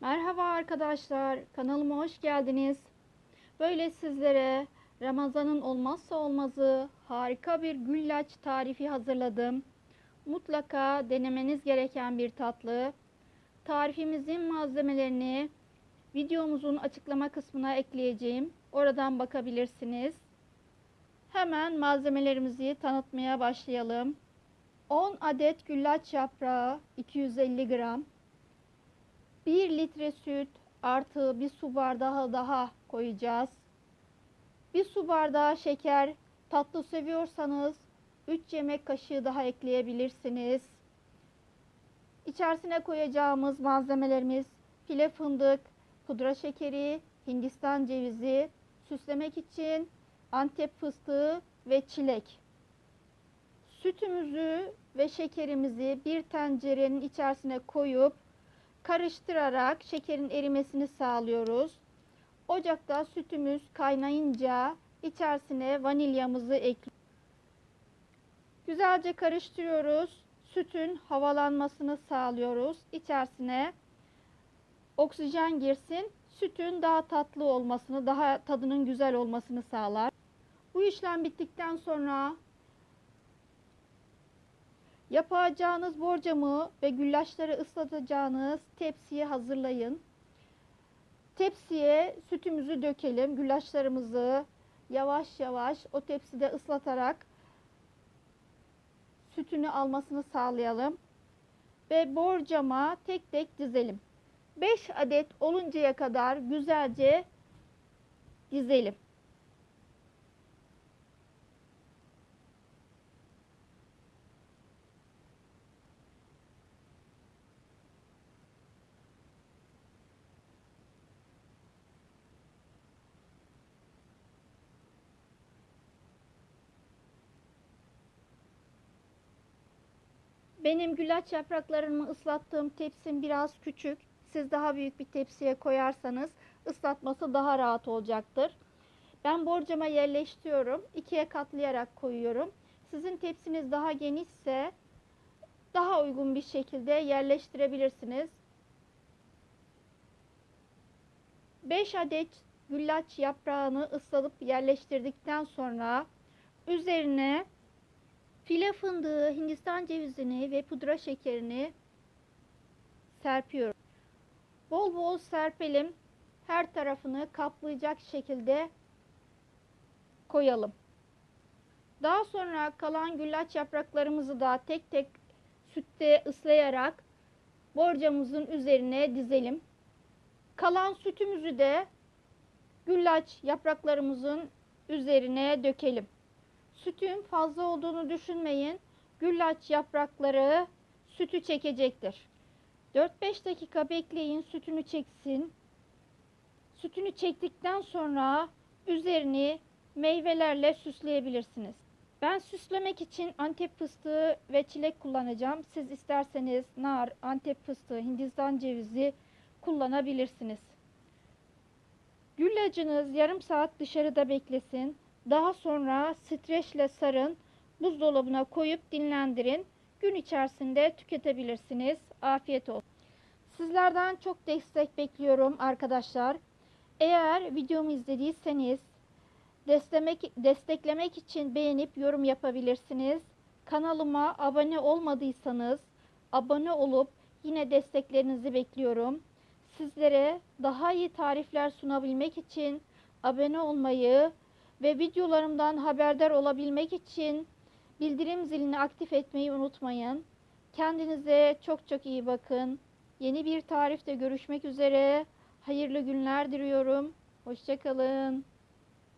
Merhaba arkadaşlar, kanalıma hoş geldiniz. Böyle sizlere Ramazan'ın olmazsa olmazı harika bir güllaç tarifi hazırladım. Mutlaka denemeniz gereken bir tatlı. Tarifimizin malzemelerini videomuzun açıklama kısmına ekleyeceğim. Oradan bakabilirsiniz. Hemen malzemelerimizi tanıtmaya başlayalım. 10 adet güllaç yaprağı 250 gram 1 litre süt artı bir su bardağı daha koyacağız. Bir su bardağı şeker tatlı seviyorsanız 3 yemek kaşığı daha ekleyebilirsiniz. İçerisine koyacağımız malzemelerimiz file fındık, pudra şekeri, hindistan cevizi, süslemek için antep fıstığı ve çilek. Sütümüzü ve şekerimizi bir tencerenin içerisine koyup karıştırarak şekerin erimesini sağlıyoruz. Ocakta sütümüz kaynayınca içerisine vanilyamızı ekliyoruz. Güzelce karıştırıyoruz. Sütün havalanmasını sağlıyoruz. İçerisine oksijen girsin. Sütün daha tatlı olmasını, daha tadının güzel olmasını sağlar. Bu işlem bittikten sonra Yapacağınız borcamı ve güllaçları ıslatacağınız tepsiye hazırlayın. Tepsiye sütümüzü dökelim. Güllaçlarımızı yavaş yavaş o tepside ıslatarak sütünü almasını sağlayalım. Ve borcama tek tek dizelim. 5 adet oluncaya kadar güzelce dizelim. Benim güllaç yapraklarımı ıslattığım tepsim biraz küçük. Siz daha büyük bir tepsiye koyarsanız ıslatması daha rahat olacaktır. Ben borcama yerleştiriyorum. ikiye katlayarak koyuyorum. Sizin tepsiniz daha genişse daha uygun bir şekilde yerleştirebilirsiniz. 5 adet güllaç yaprağını ıslatıp yerleştirdikten sonra üzerine File fındığı, hindistan cevizini ve pudra şekerini serpiyorum. Bol bol serpelim. Her tarafını kaplayacak şekilde koyalım. Daha sonra kalan güllaç yapraklarımızı da tek tek sütte ıslayarak borcamızın üzerine dizelim. Kalan sütümüzü de güllaç yapraklarımızın üzerine dökelim. Sütün fazla olduğunu düşünmeyin. Güllaç yaprakları sütü çekecektir. 4-5 dakika bekleyin sütünü çeksin. Sütünü çektikten sonra üzerini meyvelerle süsleyebilirsiniz. Ben süslemek için antep fıstığı ve çilek kullanacağım. Siz isterseniz nar, antep fıstığı, hindistan cevizi kullanabilirsiniz. Güllacınız yarım saat dışarıda beklesin. Daha sonra streçle sarın, buzdolabına koyup dinlendirin. Gün içerisinde tüketebilirsiniz. Afiyet olsun. Sizlerden çok destek bekliyorum arkadaşlar. Eğer videomu izlediyseniz desteklemek, desteklemek için beğenip yorum yapabilirsiniz. Kanalıma abone olmadıysanız abone olup yine desteklerinizi bekliyorum. Sizlere daha iyi tarifler sunabilmek için abone olmayı ve videolarımdan haberdar olabilmek için bildirim zilini aktif etmeyi unutmayın. Kendinize çok çok iyi bakın. Yeni bir tarifte görüşmek üzere. Hayırlı günler diliyorum. Hoşçakalın.